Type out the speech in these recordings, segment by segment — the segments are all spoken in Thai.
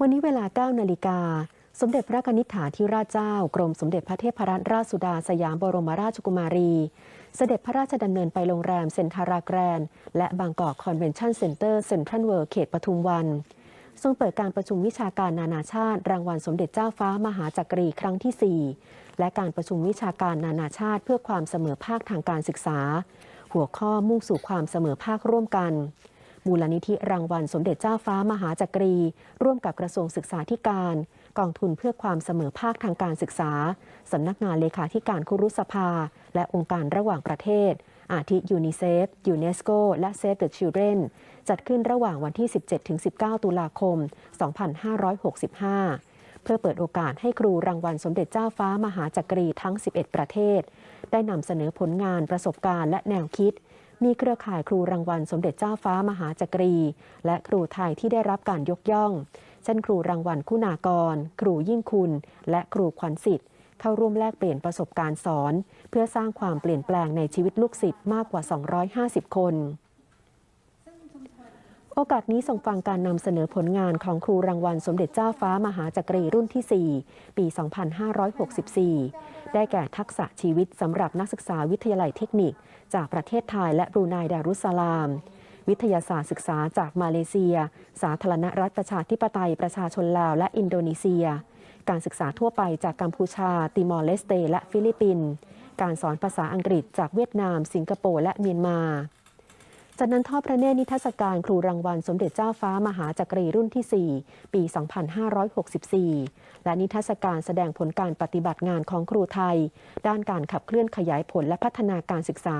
วันนี้เวลา 9 นาฬิกา สมเด็จพระนิษฐาธิราชเจ้า กรมสมเด็จพระเทพรัตนราชสุดาสยามบรมราชกุมารี เสด็จพระราชดำเนินไปโรงแรมเซ็นทาราแกรนและบางกอกคอนเวนชั่นเซ็นเตอร์เซ็นทรัลเวิลด์เขตปทุมวัน ทรงเปิดการประชุมวิชาการนานาชาติ รางวัลสมเด็จเจ้าฟ้ามหาจักรีครั้งที่ 4 และการประชุมวิชาการนานาชาติ เพื่อความเสมอภาคทางการศึกษา หัวข้อมุ่งสู่ความเสมอภาคร่วมกัน มูลนิธิรางวัลสมเด็จเจ้าฟ้ามหาจักรี ร่วมกับกระทรวงศึกษาธิการ กองทุนเพื่อความเสมอภาคทางการศึกษา สำนักงานเลขาธิการคุรุสภา และองค์การระหว่างประเทศ อาทิยูนิเซฟยูเนสโกและ Save the Children จัดขึ้นระหว่างวันที่ 17-19 ตุลาคม 2565เพื่อเปิดโอกาสให้ครูรางวัลสมเด็จเจ้าฟ้ามหาจักรีทั้ง 11 ประเทศ ได้นำเสนอผลงานประสบการณ์และแนวคิด มีเครือข่ายครูรางวัลสมเด็จเจ้าฟ้ามหาจักรี และครูไทยที่ได้รับการยกย่อง เช่น ครูรางวัลคุณากร ครูยิ่งคุณ และครูขวัญสิทธิ์เข้าร่วมแลกเปลี่ยนประสบการณ์สอน เพื่อสร้างความเปลี่ยนแปลงในชีวิตลูกศิษย์มากกว่า 250 คน โอกาสนี้ส่งฟังการนำเสนอผลงานของครูรางวัลสมเด็จเจ้าฟ้ามหาจักรีรุ่นที่ 4 ปี 2564 ได้แก่ทักษะชีวิตสำหรับนักศึกษาวิทยาลัยเทคนิค จากประเทศไทยและบรูไนดารุสลาม วิทยาศาสตร์ศึกษาจากมาเลเซีย สาธารณรัฐประชาธิปไตยประชาชนลาวและอินโดนีเซีย การศึกษาทั่วไปจากกัมพูชา ติมอร์เลสเต และฟิลิปปินส์การสอนภาษาอังกฤษจากเวียดนาม สิงคโปร์และเมียนมา จากนั้นทอดพระเนตรนิทรรศการครูรางวัลสมเด็จเจ้าฟ้ามหาจักรีรุ่นที่ 4 ปี 2564 และนิทรรศการแสดงผลการปฏิบัติงานของครูไทย ด้านการขับเคลื่อนขยายผลและพัฒนาการศึกษา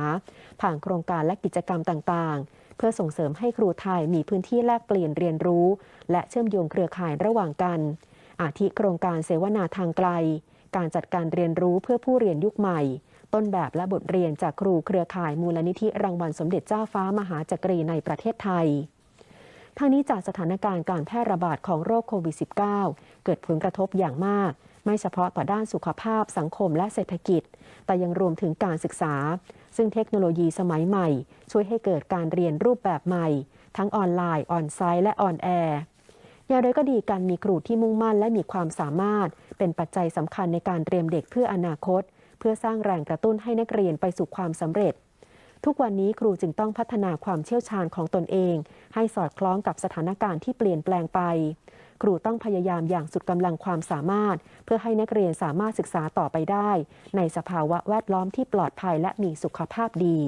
ผ่านโครงการและกิจกรรมต่างๆ เพื่อส่งเสริมให้ครูไทยมีพื้นที่แลกเปลี่ยนเรียนรู้ และเชื่อมโยงเครือข่ายระหว่างกัน อาทิโครงการเสวนาทางไกล การจัดการเรียนรู้เพื่อผู้เรียนยุคใหม่ ต้นแบบและบทเรียนจากครูเครือข่ายมูลนิธิรางวัลสมเด็จเจ้าฟ้ามหาจักรีในประเทศไทยทางนี้จากสถานการณ์การแพร่ระบาดของโรคโควิด -19 เกิดผลกระทบอย่างมาก ไม่เฉพาะต่อด้านสุขภาพสังคมและเศรษฐกิจ แต่ยังรวมถึงการศึกษา ซึ่งเทคโนโลยีสมัยใหม่ ช่วยให้เกิดการเรียนรูปแบบใหม่ ทั้งออนไลน์ ออนไซต์และออนแอร์อย่างไรก็ดีการมีครูที่มุ่งมั่นและมีความสามารถ เป็นปัจจัยสำคัญในการเตรียมเด็กเพื่ออนาคต เพื่อสร้างแรงกระตุ้นให้นักเรียนไปสู่ความสำเร็จ ทุกวันนี้ครูจึงต้องพัฒนาความเชี่ยวชาญของตนเอง ให้สอดคล้องกับสถานการณ์ที่เปลี่ยนแปลงไป ครูต้องพยายามอย่างสุดกำลังความสามารถ เพื่อให้นักเรียนสามารถศึกษาต่อไปได้ ในสภาวะแวดล้อมที่ปลอดภัยและมีสุขภาพดี